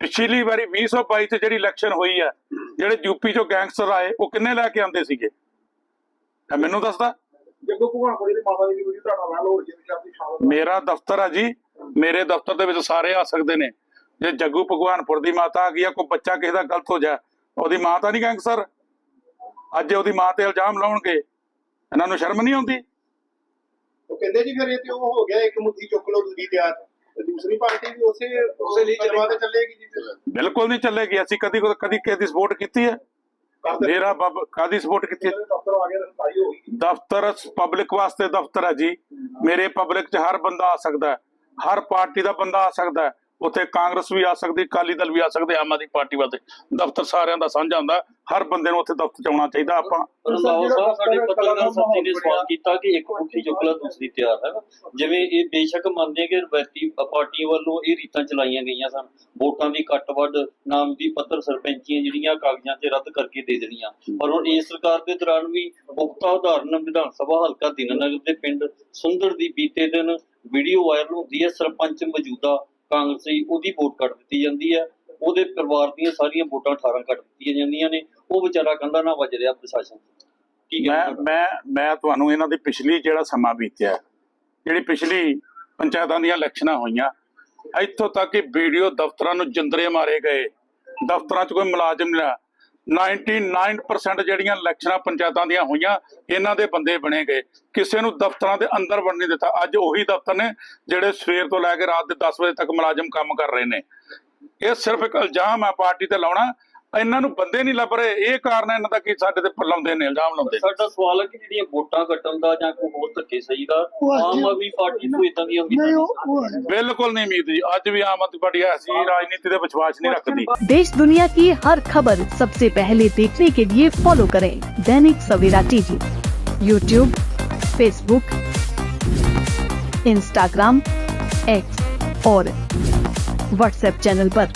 ਪਿਛਲੀ ਵਾਰੀ 2022 ਚ ਜਿਹੜੀ ਇਲੈਕਸ਼ਨ ਹੋਈ ਹੈ ਜਿਹੜੇ ਯੂਪੀ ਚੋਂ ਗੈਂਗਸਟਰ ਆਏ ਉਹ ਕਿੰਨੇ ਲੈ ਕੇ ਆਉਂਦੇ ਸੀਗੇ? ਇਹ ਮੈਨੂੰ ਦੱਸਦਾ ਜੱਗੂ ਭਗਵਾਨਪੁਰੀ ਦੀ ਮਾਤਾ ਜੀ ਦੀ ਵੀਡੀਓ ਤੁਹਾਡਾ ਵਾਇਰਲ ਹੋ ਰਹੀ ਹੈ ਵਿੱਚ ਆਪਣੀ ਸ਼ਾਮਲ ਮੇਰਾ ਦਫ਼ਤਰ ਆ ਜੀ ਮੇਰੇ ਦਫ਼ਤਰ ਦੇ ਵਿੱਚ ਸਾਰੇ ਆ ਸਕਦੇ ਨੇ। ਜੇ ਜੱਗੂ ਭਗਵਾਨਪੁਰ ਦੀ ਮਾਤਾ ਆ ਗਈ ਆ ਕੋਈ ਬੱਚਾ ਕਿਸੇ ਦਾ ਗਲਤ ਹੋ ਜਾ ਉਹਦੀ ਮਾਂ ਤਾਂ ਨਹੀਂ ਗੈਂਗਸਟਰ। ਅੱਜ ਉਹਦੀ ਮਾਂ ਤੇ ਇਲਜ਼ਾਮ ਲਾਉਣਗੇ ਇਹਨਾਂ ਨੂੰ ਸ਼ਰਮ ਨਹੀਂ ਆਉਂਦੀ? ਉਹ ਕਹਿੰਦੇ ਜੀ ਫਿਰ ਇਹ ਤੇ ਉਹ ਹੋ ਗਿਆ ਇੱਕ ਮੁੱਠੀ ਚੁੱਕ ਲਓ ਦੂਜੀ ਤਿਆਰ ਦੂਸਰੀ ਪਾਰਟੀ ਵੀ ਉਸੇ ਉਸੇ ਲਈ ਚਲਵਾ ਤੇ ਚੱਲੇਗੀ ਜੀ ਫਿਰ। ਬਿਲਕੁਲ ਨਹੀਂ ਚੱਲੇਗੀ ਅਸੀਂ ਕਦੀ ਕਦੀ ਕਿਸੇ ਦੀ ਸਪੋਰਟ ਕੀਤੀ ਹੈ? ਮੇਰਾ ਬਾਬ ਕਾਦੀ ਸਪੋਰਟ ਕੀਤੀ ਦਫ਼ਤਰ ਆ ਗਿਆ ਰਸਾਈ ਹੋ ਗਈ ਦਫ਼ਤਰ ਪਬਲਿਕ ਵਾਸਤੇ ਦਫ਼ਤਰ ਹੈ ਜੀ। ਮੇਰੇ ਪਬਲਿਕ 'ਚ ਹਰ ਬੰਦਾ ਆ ਸਕਦਾ ਹੈ ਹਰ ਪਾਰਟੀ ਦਾ ਬੰਦਾ ਆ ਸਕਦਾ ਹੈ। ਉੱਥੇ ਕਾਂਗਰਸ ਵੀ ਆ ਸਕਦੀ, ਅਕਾਲੀ ਦਲ ਵੀ ਆ ਸਕਦੇ, ਆਮ ਆਦਮੀ ਪਾਰਟੀ ਵਾਸਤੇ ਦਫ਼ਤਰ ਸਾਰਿਆਂ ਦਾ ਸਾਂਝਾ ਹੁੰਦਾ, ਹਰ ਬੰਦੇ ਨੂੰ ਉੱਥੇ ਦਫ਼ਤਰ 'ਚ ਆਉਣਾ ਚਾਹੀਦਾ ਆਪਾਂ। ਰੰਦਾਵਾ ਸਾਹਿਬ, ਸਾਡੇ ਪੱਤਰਕਾਰ ਸਾਥੀ ਨੇ ਸਵਾਲ ਕੀਤਾ ਕਿ ਇੱਕ ਮੁੱਠੀ ਚੁੱਕਲਾ ਦੂਸਰੀ ਤਿਆਰ ਹੈ। ਜਿਵੇਂ ਇਹ ਬੇਸ਼ੱਕ ਮੰਨਦੇ ਕਿ ਰਵਾਇਤੀ ਪਾਰਟੀਆਂ ਵੱਲੋਂ ਇਹ ਰੀਤਾਂ ਚਲਾਈਆਂ ਗਈਆਂ ਸਨ। ਵੋਟਾਂ ਦੀ ਕੱਟ ਨਾਮ ਦੀ ਪੱਤਰ ਸਰਪੰਚੀਆਂ ਜਿਹੜੀਆਂ ਕਾਗਜ਼ਾਂ 'ਤੇ ਰੱਦ ਕਰਕੇ ਦੇ ਦੇਣੀਆਂ। ਪਰ ਹੁਣ ਇਸ ਸਰਕਾਰ ਦੇ ਦੌਰਾਨ ਵੀ ਪੁਖਤਾ ਉਦਾਹਰਨ ਵਿਧਾਨ ਸਭਾ ਹਲਕਾ ਦੀਨਾਨਗਰ ਦੇ ਪਿੰਡ ਸੁੰਦਰ ਦੀ ਬੀਤੇ ਦਿਨ ਵੀਡੀਓ ਵਾਇਰਲ ਹੁੰਦੀ ਹੈ। ਸਰਪੰਚ ਮੌਜੂਦਾ ਕਾਂਗਰਸੀ ਉਹਦੀ ਵੋਟ ਕੱਟ ਦਿੱਤੀ ਜਾਂਦੀ ਹੈ। ਉਹਦੇ ਪਰਿਵਾਰ ਦੀਆਂ ਸਾਰੀਆਂ ਵੋਟਾਂ 18 ਕੱਟ ਦਿੱਤੀਆਂ ਜਾਂਦੀਆਂ ਨੇ। ਉਹ ਵਿਚਾਰਾ ਕੰਧਾ ਨਾ ਵੱਜ ਰਿਹਾ ਪ੍ਰਸ਼ਾਸਨ ਤੋਂ। ਕੀ ਮੈਂ ਮੈਂ ਮੈਂ ਤੁਹਾਨੂੰ ਇਹਨਾਂ ਦੀ ਪਿਛਲੀ ਜਿਹੜਾ ਸਮਾਂ ਬੀਤਿਆ, ਜਿਹੜੀ ਪਿਛਲੀ ਪੰਚਾਇਤਾਂ ਦੀਆਂ ਇਲੈਕਸ਼ਨਾਂ ਹੋਈਆਂ, ਇੱਥੋਂ ਤੱਕ ਕਿ ਵੀਡੀਓ ਦਫ਼ਤਰਾਂ ਨੂੰ ਜਿੰਦਰੇ ਮਾਰੇ ਗਏ। ਦਫ਼ਤਰਾਂ 'ਚ ਕੋਈ ਮੁਲਾਜ਼ਮ ਨਹੀਂ 99% ਜਿਹੜੀਆਂ ਇਲੈਕਸ਼ਨਾਂ ਪੰਚਾਇਤਾਂ ਦੀਆਂ ਹੋਈਆਂ, ਇਹਨਾਂ ਦੇ ਬੰਦੇ ਬਣੇ ਗਏ। ਕਿਸੇ ਨੂੰ ਦਫ਼ਤਰਾਂ ਦੇ ਅੰਦਰ ਵੜਨ ਨਹੀਂ ਦਿੱਤਾ। ਅੱਜ ਉਹੀ ਦਫ਼ਤਰ ਨੇ ਜਿਹੜੇ ਸਵੇਰ ਤੋਂ ਲੈ ਕੇ ਰਾਤ ਦੇ 10 ਵਜੇ ਤੱਕ ਮੁਲਾਜ਼ਮ ਕੰਮ ਕਰ ਰਹੇ ਨੇ। ਇਹ ਸਿਰਫ ਇੱਕ ਇਲਜ਼ਾਮ ਹੈ, ਪਾਰਟੀ ਤੇ ਲਾਉਣਾ। ਇਹਨਾਂ ਨੂੰ ਬੰਦੇ ਨਹੀਂ ਲੱਭ ਰਹੇ। ਇਹ ਕਾਰਨ ਇਹਨਾਂ ਦਾ ਕਿ ਸਾਡੇ ਤੇ ਲਾਉਂਦੇ ਨੇ ਇਲਜ਼ਾਮ ਲਾਉਂਦੇ ਸਾਡਾ ਸਵਾਲ ਹੈ ਕਿ ਜਿਹੜੀਆਂ ਵੋਟਾਂ ਕੱਟਣ ਦਾ ਜਾਂ ਕੋਈ ਹੋਰ ਧੱਕੇ ਸਹੀ ਦਾ ਆਮ ਆਦਮੀ ਪਾਰਟੀ ਨੂੰ ਇਦਾਂ ਦੀ ਉਮੀਦ ਨਹੀਂ ਬਿਲਕੁਲ ਨਹੀਂ ਉਮੀਦ ਜੀ। ਅੱਜ ਵੀ ਆਮ ਆਦਮੀ ਪਾਰਟੀ ਐਸੀ ਰਾਜਨੀਤੀ ਦੇ ਵਿਸ਼ਵਾਸ नहीं रखती देश दुनिया की हर खबर सबसे पहले देखने के लिए फॉलो करें। Dainik Savera TV YouTube Facebook Instagram X और व्हाट्सएप चैनल पर।